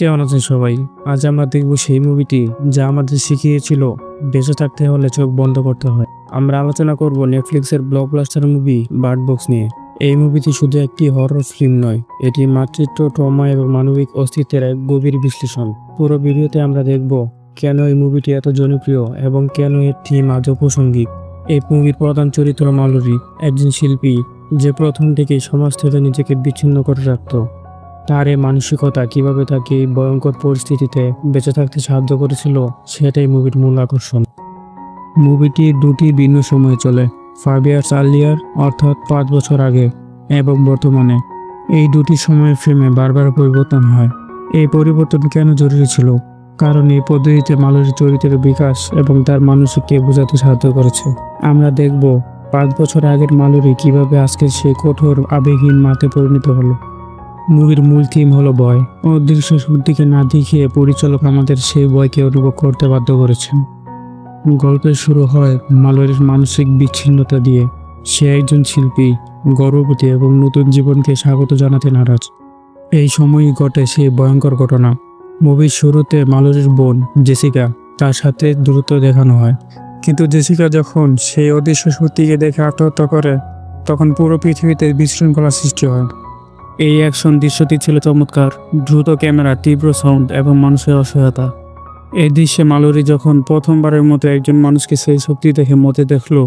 কেমন আছেন সবাই। আজ আমরা দেখব সেই মুভিটি যা আমাদের শিখিয়েছিল, বেঁচে থাকতে হলে চোখ বন্ধ করতে হয়। আমরা আলোচনা করব নেটফ্লিক্সের ব্লকবাস্টার মুভি বার্ড বক্স নিয়ে। এই মুভিটি শুধু একটি হরর ফিল্ম নয়, এটি মাতৃত্ব ট্রমা এবং মানবিক অস্তিত্বের এক গভীর বিশ্লেষণ। পুরো ভিডিওতে আমরা দেখব কেন এই মুভিটি এত জনপ্রিয় এবং কেন এর থিম আজও প্রাসঙ্গিক। এই মুভির প্রধান চরিত্র মালুরি, একজন শিল্পী, যে প্রথম থেকেই সমাজ থেকে নিজেকে বিচ্ছিন্ন করে রাখত। তার এই মানসিকতা কীভাবে তাকে ভয়ঙ্কর পরিস্থিতিতে বেঁচে থাকতে সাহায্য করেছিল, সেটাই মুভির মূল আকর্ষণ। মুভিটি দুটি ভিন্ন সময়ে চলে ফাইভ ইয়ার্স আর্লিয়ার অর্থাৎ পাঁচ বছর আগে, এবং বর্তমানে। এই দুটি সময়ের ফ্রেমে বারবার পরিবর্তন হয়। এই পরিবর্তন কেন জরুরি ছিল? কারণ এই পদ্ধতিতে মালুরির চরিত্রের বিকাশ এবং তার মানুষকে বোঝাতে সাহায্য করেছে। আমরা দেখব, পাঁচ বছর আগের মালুরি কীভাবে আজকে সেই কঠোর, আবেগহীন মাতে পরিণত হলো। মুভির মূল থিম হলো ভয় অদৃশ্য শক্তিকে না দেখিয়ে পরিচালক আমাদের সেই বয়কে অনুভব করতে বাধ্য করেছেন। গল্পের শুরু হয় মালয়ের মানসিক বিচ্ছিন্নতা দিয়ে। সে একজন শিল্পী, গর্ভবতী এবং নতুন জীবনকে স্বাগত জানাতে নারাজ। এই সময়ই ঘটে সেই ভয়ঙ্কর ঘটনা। মুভির শুরুতে মালয়ের বোন, জেসিকা, তার সাথে দ্রুত দেখানো হয়। কিন্তু জেসিকা যখন সেই অদৃশ্য শক্তিকে দেখে আত্মহত্যা করে, তখন পুরো পৃথিবীতে বিশৃঙ্খলা সৃষ্টি হয়। এই অ্যাকশন দৃশ্যটি ছিল চমৎকার। দ্রুত ক্যামেরা, তীব্র সাউন্ড এবং মানুষের অসহায়তা। এই দৃশ্যে মালুরি যখন প্রথমবারের মতো একজন মানুষকে সেই শক্তি দেখে মতে দেখল,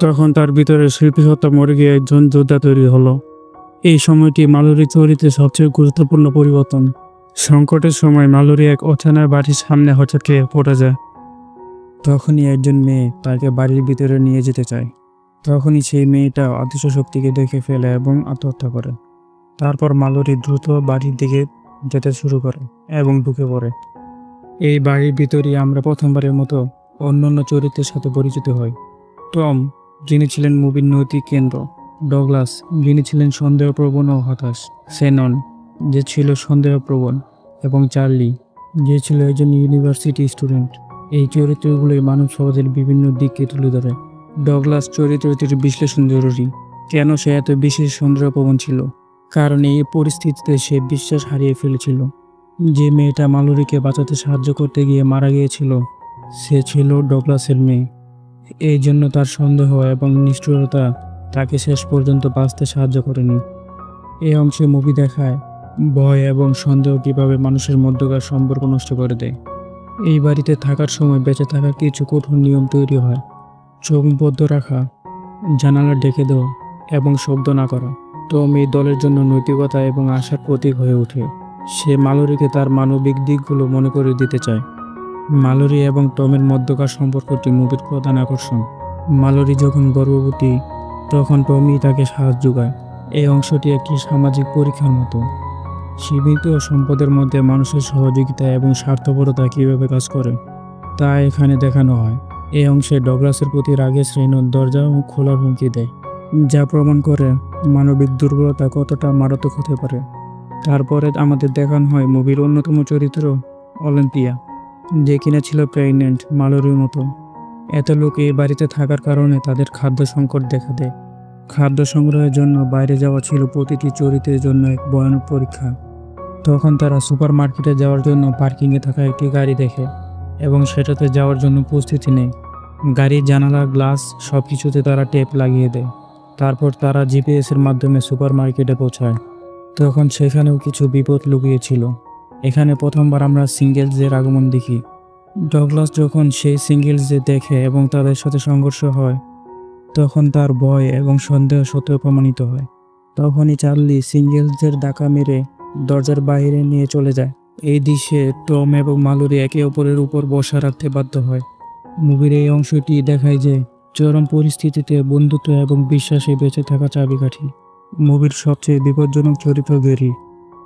তখন তার ভিতরে শিল্পী সত্তা মরে গিয়ে একজন যোদ্ধা তৈরি হলো। এই সময়টি মালুরি চরিত্রের সবচেয়ে গুরুত্বপূর্ণ পরিবর্তন। সংকটের সময় মালুরি এক অচেনা বাড়ির সামনে হঠাৎ খেয়ে পড়ে যায়। তখনই একজন মেয়ে তাকে বাড়ির ভিতরে নিয়ে যেতে চায়। তখনই সেই মেয়েটা অদৃশ্য শক্তিকে দেখে ফেলে এবং আত্মহত্যা করে। তারপর মালুরি দ্রুত বাড়ির দিকে যেতে শুরু করে এবং ঢুকে পড়ে। এই বাড়ির ভিতরেই আমরা প্রথমবারের মতো অন্যান্য চরিত্রের সাথে পরিচিত হই। টম, যিনি ছিলেন মুভির নৈতিক কেন্দ্র। ডগলাস, যিনি ছিলেন সন্দেহপ্রবণ ও হতাশ। সেনন যে ছিল সন্দেহপ্রবণ। এবং চার্লি, যে ছিল একজন ইউনিভার্সিটি স্টুডেন্ট। এই চরিত্রগুলোই মানব সমাজের বিভিন্ন দিককে তুলে ধরে। ডগলাস চরিত্রটির বিশ্লেষণ জরুরি। কেন সে এত বিশেষ সন্দেহপ্রবণ ছিল? কারণ এই পরিস্থিতিতে সে বিশ্বাস হারিয়ে ফেলেছিল। যে মেয়েটা মালুরিকে বাঁচাতে সাহায্য করতে গিয়ে মারা গিয়েছিল, সে ছিল ডগলাসের মেয়ে। এই জন্য তার সন্দেহ এবং নিষ্ঠুরতা তাকে শেষ পর্যন্ত বাঁচতে সাহায্য করেনি। এই অংশে মুভি দেখায় ভয় এবং সন্দেহ কীভাবে মানুষের মধ্যকার সম্পর্ক নষ্ট করে দেয়। এই বাড়িতে থাকার সময় বেঁচে থাকার কিছু কঠোর নিয়ম তৈরি হয়। চোখ বদ্ধ রাখা, জানালা ডেকে দেওয়া এবং শব্দ না করা। টম দলের জন্য নৈতিকতা এবং আশার প্রতীক হয়ে ওঠে। সে মালুরিকে তার মানবিক দিকগুলো মনে করে দিতে চায়। মালুরি এবং টমের মধ্যকার সম্পর্কটি মুভির প্রধান আকর্ষণ। মালুরি যখন গর্ভবতী, তখন টমি তাকে সাহায্য যোগায়। এই অংশটি একটি সামাজিক পরীক্ষার মতো। সীমিত সম্পদের মধ্যে মানুষের সহযোগিতা এবং স্বার্থপরতা কীভাবে কাজ করে, তা এখানে দেখানো হয়। এই অংশে ডগলাসের প্রতি রাগের শ্রেণির দরজা খোলার হুমকি দেয়, যা প্রমাণ করে মানবিক দুর্বলতা কতটা মারাত্মক হতে পারে? তারপরে আমাদের দেখানো হয় মুভির অন্যতম চরিত্র অলিম্পিয়া, যে কিনা ছিল প্রেগনেন্ট মালুরির মতো। এত লোক এই বাড়িতে থাকার কারণে তাদের খাদ্য সংকট দেখা দেয়। খাদ্য সংগ্রহের জন্য বাইরে যাওয়া ছিল প্রতিটি চরিত্রের জন্য এক ভয়ানক পরীক্ষা। তখন তারা সুপার মার্কেটে যাওয়ার জন্য পার্কিংয়ে থাকা একটি গাড়ি দেখে এবং সেটাতে যাওয়ার জন্য প্রস্তুতি নেয়। গাড়ির জানালা, গ্লাস সব কিছুতে তারা টেপ লাগিয়ে দেয়। তারপর তারা জিপিএসের মাধ্যমে সুপার মার্কেটে পৌঁছায়। তখন সেখানেও কিছু বিপদ লুকিয়েছিল। এখানে প্রথমবার আমরা সিঙ্গেলসদের আগমন দেখি। ডগলাস যখন সেই সিঙ্গেলসদের দেখে এবং তাদের সাথে সংঘর্ষ হয়, তখন তার ভয় এবং সন্দেহ সত্ত্বেও প্রমাণিত হয়। তখনই চার্লি সিঙ্গেলসদের ডাকা মেরে দরজার বাইরে নিয়ে চলে যায়। এই দৃশ্যে টম এবং মালুরি একে অপরের উপর বসা রাখতে বাধ্য হয়। মুভির এই অংশটি দেখায় যে চরম পরিস্থিতিতে বন্ধুত্ব এবং বিশ্বাসে বেঁচে থাকা চাবিকাঠি। মুভির সবচেয়ে বিপজ্জনক চরিত্র গেরি।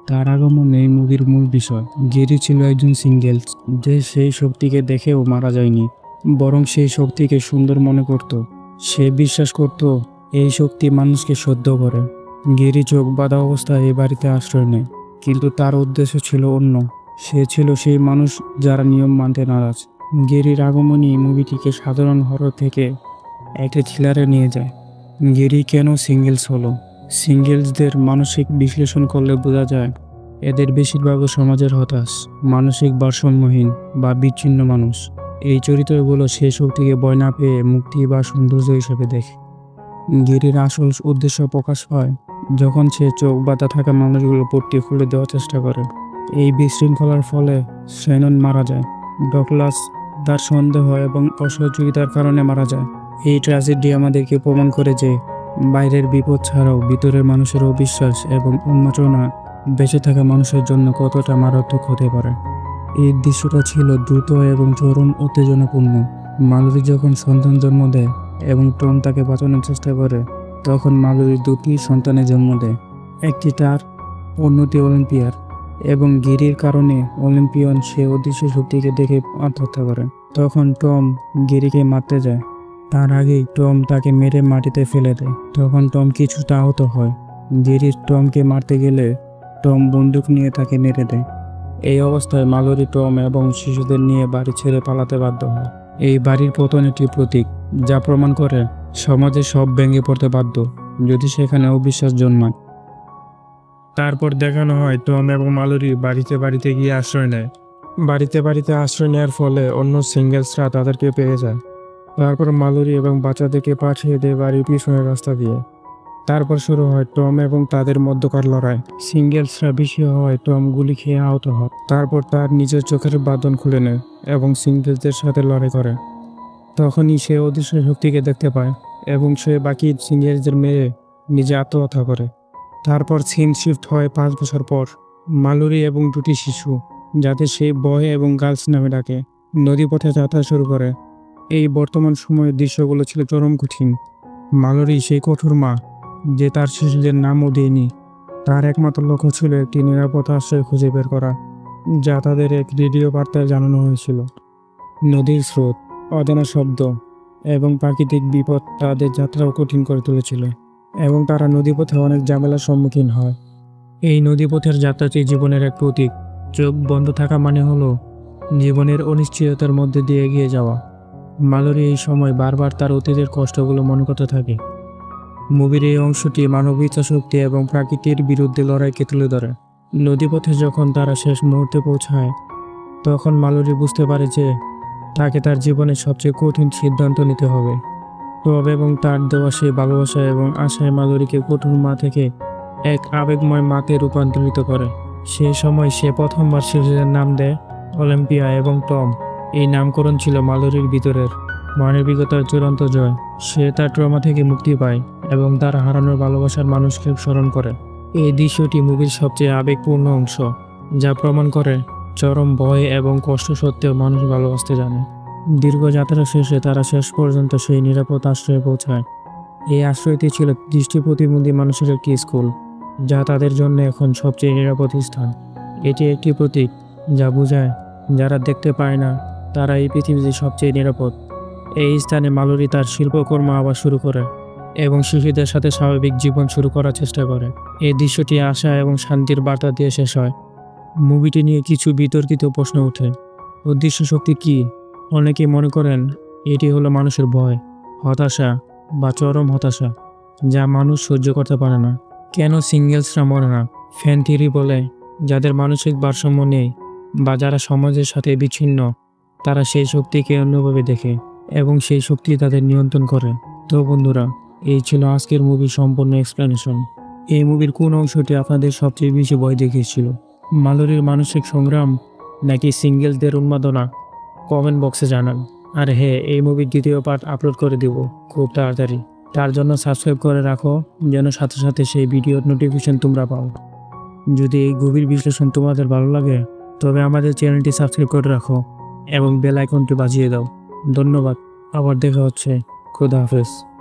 তার আগমন এই মুভির মূল বিষয়। গেরি ছিল একজন সিঙ্গেলস যে সেই শক্তিকে দেখেও মারা যায়নি, বরং সেই শক্তিকে সুন্দর মনে করত। সে বিশ্বাস করত, এই শক্তি মানুষকে সহ্য করে। গেরি চোখ বাঁধা অবস্থায় এই বাড়িতে আশ্রয় নেয়, কিন্তু তার উদ্দেশ্য ছিল অন্য। সে ছিল সেই মানুষ যারা নিয়ম মানতে নারাজ। গেরির আগমনই মুভিটিকে সাধারণ হরর থেকে একটা থ্রিলারে নিয়ে যায়। গেরি কেন সিঙ্গেলস হলো? সিঙ্গেলসদের মানসিক বিশ্লেষণ করলে বোঝা যায়, এদের বেশিরভাগও সমাজের হতাশ, মানসিক ভারসাম্যহীন বা বিচ্ছিন্ন মানুষ। এই চরিত্রগুলো সে শক্তিকে ভয় না পেয়ে মুক্তি বা সৌন্দর্য হিসেবে দেখে। গিরির আসল উদ্দেশ্য প্রকাশ পায় যখন সে চোখ বাঁধা থাকা মানুষগুলো পট্টি খুলে দেওয়ার চেষ্টা করে। এই বিশৃঙ্খলার ফলে সেনন মারা যায় ডকলাস তার সন্দেহ এবং অসহযোগিতার কারণে মারা যায়। এই ট্র্যাজেডি আমাদেরকে প্রমাণ করে যে বাইরের বিপদ ছাড়াও ভিতরের মানুষের অবিশ্বাস এবং উন্মাচনা বেঁচে থাকা মানুষের জন্য কতটা মারাত্মক হতে পারে। এই দৃশ্যটা ছিল দ্রুত এবং চরম উত্তেজনাপূর্ণ। মালুরি যখন সন্তান জন্ম দেয় এবং টম তাকে বাঁচানোর চেষ্টা করে, তখন মালুরি দুটি সন্তানের জন্ম দেয়। একটি তার, অন্যটি অলিম্পিয়ার এবং গিরির কারণে অলিম্পিয়ন সে অদৃশ্য শক্তিকে দেখে আত্মহত্যা করে। তখন টম গিরিকে মারতে যায়। তার আগেই টম তাকে মেরে মাটিতে ফেলে দেয়। তখন টম কিছুটা আহত হয়। গিরি টমকে মারতে গেলে টম বন্দুক নিয়ে তাকে মেরে দেয়। এই অবস্থায় মালরি টম এবং শিশুদের নিয়ে বাড়ি ছেড়ে পালাতে বাধ্য হয়। এই বাড়ির পতন একটি প্রতীক, যা প্রমাণ করে সমাজে সব ভেঙে পড়তে বাধ্য, যদি সেখানে অবিশ্বাস জন্মায়। তারপর দেখানো হয় টম এবং মালুরি বাড়িতে বাড়িতে গিয়ে আশ্রয় নেয়। বাড়িতে বাড়িতে আশ্রয় নেওয়ার ফলে অন্য সিঙ্গেলসরা তাদেরকে পেয়ে যায়। তারপর মালুরি এবং বাচ্চাদেরকে পাঠিয়ে দেয় বাড়ির পিছনের রাস্তা দিয়ে। তারপর শুরু হয় টম এবং তাদের মধ্যকার লড়াই। সিঙ্গেলসরা বেশি হওয়ায় টম গুলি খেয়ে আহত হয়। তারপর তার নিজের চোখের বাঁধন খুলে নেয় এবং সিঙ্গেলসদের সাথে লড়াই করে। তখনই সে অদৃশ্য শক্তিকে দেখতে পায় এবং সে বাকি সিঙ্গেলসদের মেরে নিজে আত্মহত্যা করে। তারপর সিন শিফট হয় পাঁচ বছর পর। মালুরি এবং দুটি শিশু যাতে সে বয় এবং গার্লস নামে ডাকে, নদীপথে যাত্রা শুরু করে। এই বর্তমান সময়ের দৃশ্যগুলো ছিল চরম কঠিন। মালুরি সেই কঠোর মা, যে তার শিশুদের নামও দেয়নি। তার একমাত্র লক্ষ্য ছিল একটি নিরাপদ আশ্রয় খুঁজে বের করা, যা তাদের এক রেডিও বার্তায় জানানো হয়েছিল। নদীর স্রোত, অজানা শব্দ এবং প্রাকৃতিক বিপদ তাদের যাত্রাও কঠিন করে তুলেছিল এবং তারা নদীপথে অনেক ঝামেলার সম্মুখীন হয়। এই নদীপথের যাত্রাটি জীবনের এক প্রতীক। চোখ বন্ধ থাকা মানে হলো জীবনের অনিশ্চয়তার মধ্যে দিয়ে এগিয়ে যাওয়া। মালরি এই সময় বারবার তার অতীতের কষ্টগুলো মনে করতে থাকে। মুভির এই অংশটি মানব শক্তি এবং প্রাকৃতির বিরুদ্ধে লড়াইকে তুলে ধরে। নদীপথে যখন তারা শেষ মুহূর্তে পৌঁছায়, তখন মালরি বুঝতে পারে যে তাকে তার জীবনের সবচেয়ে কঠিন সিদ্ধান্ত নিতে হবে। টব এবং তার দেওয়া সেই ভালোবাসা এবং আশায় মালরিকে কঠোর মা থেকে এক আবেগময় মাকে রূপান্তরিত করে। সেই সময় সে প্রথমবার শিশুদের নাম দেয়, অলিম্পিয়া এবং টম। এই নামকরণ ছিল মালরির ভিতরের। মানবিকতার চূড়ান্ত জয়। সে তার ট্রমা থেকে মুক্তি পায় এবং তার হারানোর ভালোবাসার মানুষকে স্মরণ করে। এই দৃশ্যটি মুভির সবচেয়ে আবেগপূর্ণ অংশ, যা প্রমাণ করে চরম ভয় এবং কষ্ট সত্ত্বেও মানুষ ভালোবাসতে জানে। দীর্ঘ যাত্রা শেষে তারা শেষ পর্যন্ত সেই নিরাপদ আশ্রয়ে পৌঁছায়। এই আশ্রয়টি ছিল দৃষ্টি প্রতিবন্ধী মানুষের একটি স্কুল, যা তাদের জন্য এখন সবচেয়ে নিরাপদ স্থান। এটি একটি প্রতীক, যা বোঝায় যারা দেখতে পায় না তারা এই পৃথিবীতে সবচেয়ে নিরাপদ। এই স্থানে মালুরি তার শিল্পকর্ম আবার শুরু করে এবং শিশুদের সাথে স্বাভাবিক জীবন শুরু করার চেষ্টা করে। এই দৃশ্যটি আশা এবং শান্তির বার্তা দিয়ে শেষ হয়। মুভিটি নিয়ে কিছু বিতর্কিত প্রশ্ন ওঠে। উদ্দেশ্য শক্তি কি? অনেকেই মনে করেন এটি হলো মানুষের ভয়, হতাশা বা চরম হতাশা, যা মানুষ সহ্য করতে পারে না। কেন সিঙ্গেলসরা মরে না? ফ্যান থিরি বলে, যাদের মানসিক ভারসাম্য নেই বা যারা সমাজের সাথে বিচ্ছিন্ন তারা সেই শক্তিকে অন্যভাবে দেখে এবং সেই শক্তি তাদের নিয়ন্ত্রণ করে। তো বন্ধুরা, এই ছিল আজকের মুভির সম্পূর্ণ এক্সপ্লেনেশন এই মুভির কোন অংশটি আপনাদের সবচেয়ে বেশি ভয় দেখিয়েছিল? মালুরির মানসিক সংগ্রাম নাকি সিঙ্গেলসদের উন্মাদনা? কমেন্ট বক্সে জানান। আর হ্যাঁ এই মুভির দ্বিতীয় পার্ট আপলোড করে দিব খুব তাড়াতাড়ি। তার জন্য সাবস্ক্রাইব করে রাখো, যেন সাথে সাথে সেই ভিডিওর নোটিফিকেশন তোমরা পাও। যদি এই গভীর বিশ্লেষণ তোমাদের ভালো লাগে, তবে আমাদের চ্যানেলটি সাবস্ক্রাইব করে রাখো। এবং বেল আইকনটি বাজিয়ে দাও। ধন্যবাদ। আবার দেখা হচ্ছে। খুদা হাফেজ।